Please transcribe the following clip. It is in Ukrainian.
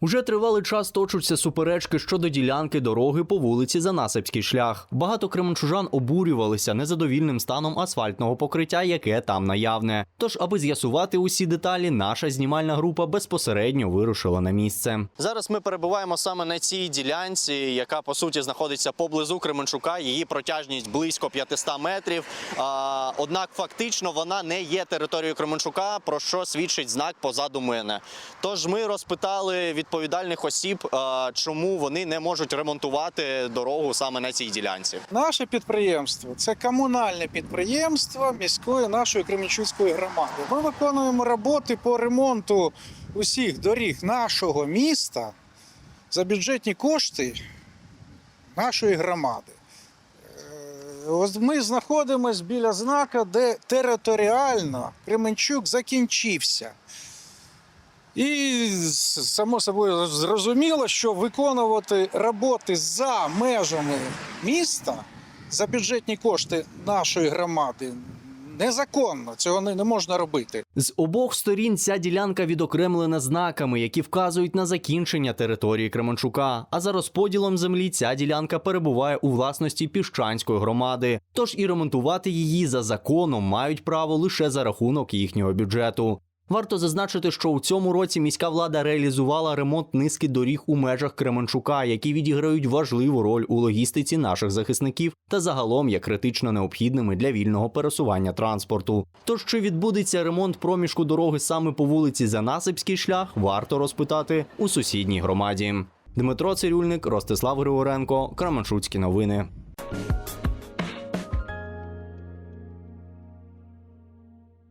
Уже тривалий час точаться суперечки щодо ділянки дороги по вулиці Занасипський шлях. Багато кременчужан обурювалися незадовільним станом асфальтного покриття, яке там наявне. Тож, аби з'ясувати усі деталі, наша знімальна група безпосередньо вирушила на місце. Зараз ми перебуваємо саме на цій ділянці, яка по суті знаходиться поблизу Кременчука. Її протяжність близько 500 метрів. А, однак, фактично, вона не є територією Кременчука, про що свідчить знак позаду мене. Тож ми розпитали відповідальних осіб, чому вони не можуть ремонтувати дорогу саме на цій ділянці. Наше підприємство це комунальне підприємство міської нашої Кременчуцької громади. Ми виконуємо роботи по ремонту усіх доріг нашого міста за бюджетні кошти нашої громади. Е, ми знаходимося біля знака, де територіально Кременчук закінчився. І само собою зрозуміло, що виконувати роботи за межами міста за бюджетні кошти нашої громади незаконно. Цього не, не можна робити. З обох сторін ця ділянка відокремлена знаками, які вказують на закінчення території Кременчука. А за розподілом землі ця ділянка перебуває у власності піщанської громади. Тож і ремонтувати її за законом мають право лише за рахунок їхнього бюджету. Варто зазначити, що у цьому році міська влада реалізувала ремонт низки доріг у межах Кременчука, які відіграють важливу роль у логістиці наших захисників та загалом є критично необхідними для вільного пересування транспорту. Тож чи відбудеться ремонт проміжку дороги саме по вулиці Занасипський шлях, варто розпитати у сусідній громаді. Дмитро Цирюльник, Ростислав Григоренко, Кременчуцькі новини.